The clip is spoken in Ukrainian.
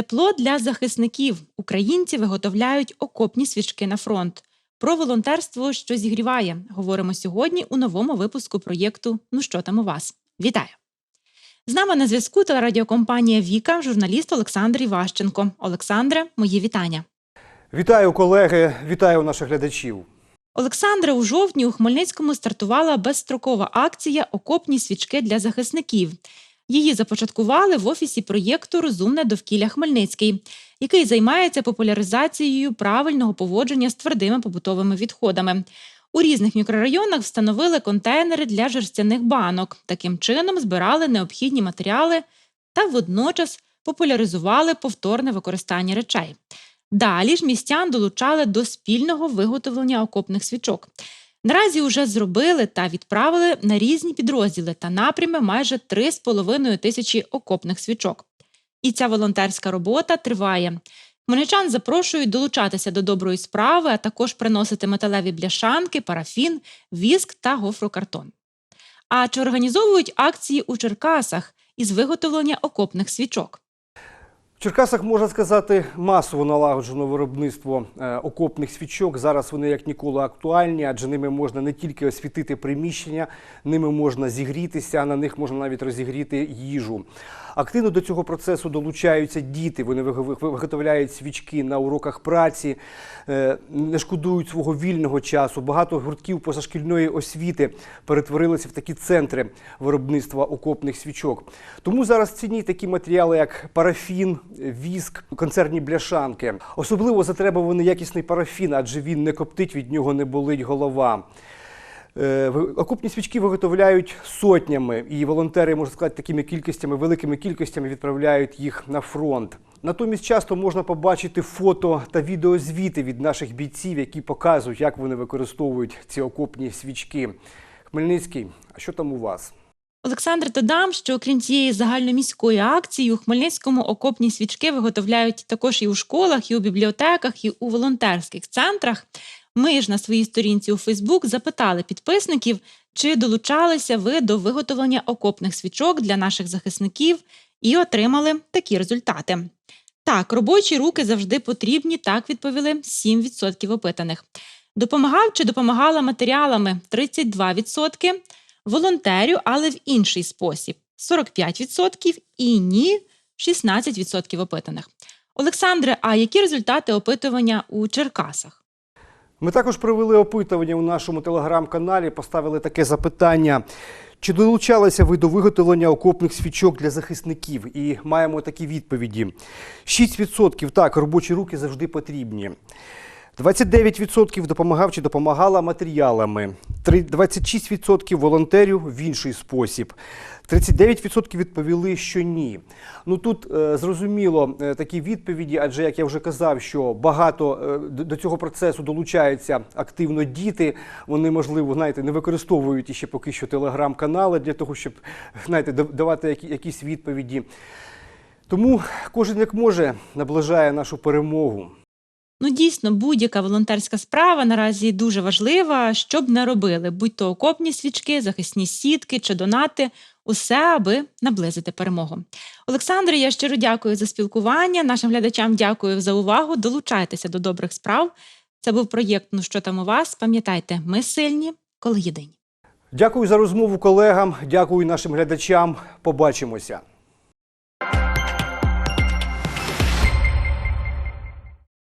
Тепло для захисників. Українці виготовляють окопні свічки на фронт. Про волонтерство, що зігріває, говоримо сьогодні у новому випуску проєкту Ну що там у вас? Вітаю! З нами на зв'язку телерадіокомпанія Віка, журналіст Олександр Іващенко. Олександре, мої вітання. Вітаю, колеги, вітаю наших глядачів. Олександре, у жовтні у Хмельницькому стартувала безстрокова акція Окопні свічки для захисників. Її започаткували в офісі проєкту Розумне довкілля Хмельницький, який займається популяризацією правильного поводження з твердими побутовими відходами. У різних мікрорайонах встановили контейнери для жерстяних банок. Таким чином збирали необхідні матеріали та водночас популяризували повторне використання речей. Далі ж містян долучали до спільного виготовлення окопних свічок. Наразі вже зробили та відправили на різні підрозділи та напрями майже 3,5 тисячі окопних свічок. І ця волонтерська робота триває. Хмельничан запрошують долучатися до доброї справи, а також приносити металеві бляшанки, парафін, віск та гофрокартон. А чи організовують акції у Черкасах із виготовлення окопних свічок? Черкасах можна сказати масово налагоджено виробництво е, окопних свічок. Зараз вони як ніколи актуальні, адже ними можна не тільки освітити приміщення, ними можна зігрітися, а на них можна навіть розігріти їжу. Активно до цього процесу долучаються діти. Вони виг- виготовляють свічки на уроках праці, е, не шкодують свого вільного часу. Багато гуртків позашкільної освіти перетворилися в такі центри виробництва окопних свічок. Тому зараз цінні такі матеріали, як парафін, віск, концерні бляшанки. Особливо затребуваний якісний парафін, адже він не коптить, від нього не болить голова. Е, Окопні свічки виготовляють сотнями, і волонтери, можна сказати, такими кількостями, великими кількостями відправляють їх на фронт. Натомість часто можна побачити фото та відеозвіти від наших бійців, які показують, як вони використовують ці окопні свічки. Хмельницький, а що там у вас? Олександр додам, що окрім цієї загальноміської акції, у Хмельницькому окопні свічки виготовляють також і у школах, і у бібліотеках, і у волонтерських центрах. Ми ж на своїй сторінці у Фейсбук запитали підписників, чи долучалися ви до виготовлення окопних свічок для наших захисників, і отримали такі результати. Так, робочі руки завжди потрібні, так відповіли 7% опитаних. Допомагав чи допомагала матеріалами 32%, волонтерю, але в інший спосіб 45% і ні 16% опитаних. Олександре, а які результати опитування у Черкасах? Ми також провели опитування у нашому телеграм-каналі, поставили таке запитання. Чи долучалися ви до виготовлення окопних свічок для захисників? І маємо такі відповіді: 6% так, робочі руки завжди потрібні. 29% допомагав чи допомагала матеріалами, 26% волонтерів в інший спосіб, 39% відповіли, що ні. Ну тут е, зрозуміло е, такі відповіді, адже як я вже казав, що багато е, до цього процесу долучаються активно діти. Вони, можливо, знаєте, не використовують іще поки що телеграм-канали для того, щоб знаєте, давати якісь відповіді. Тому кожен як може наближає нашу перемогу. Ну, дійсно, будь-яка волонтерська справа наразі дуже важлива, щоб не робили, будь то окопні свічки, захисні сітки чи донати, усе, аби наблизити перемогу. Олександре, я щиро дякую за спілкування. Нашим глядачам дякую за увагу. Долучайтеся до добрих справ. Це був проєкт Ну що там у вас? Пам'ятайте, ми сильні, коли єдині. Дякую за розмову колегам, дякую нашим глядачам. Побачимося.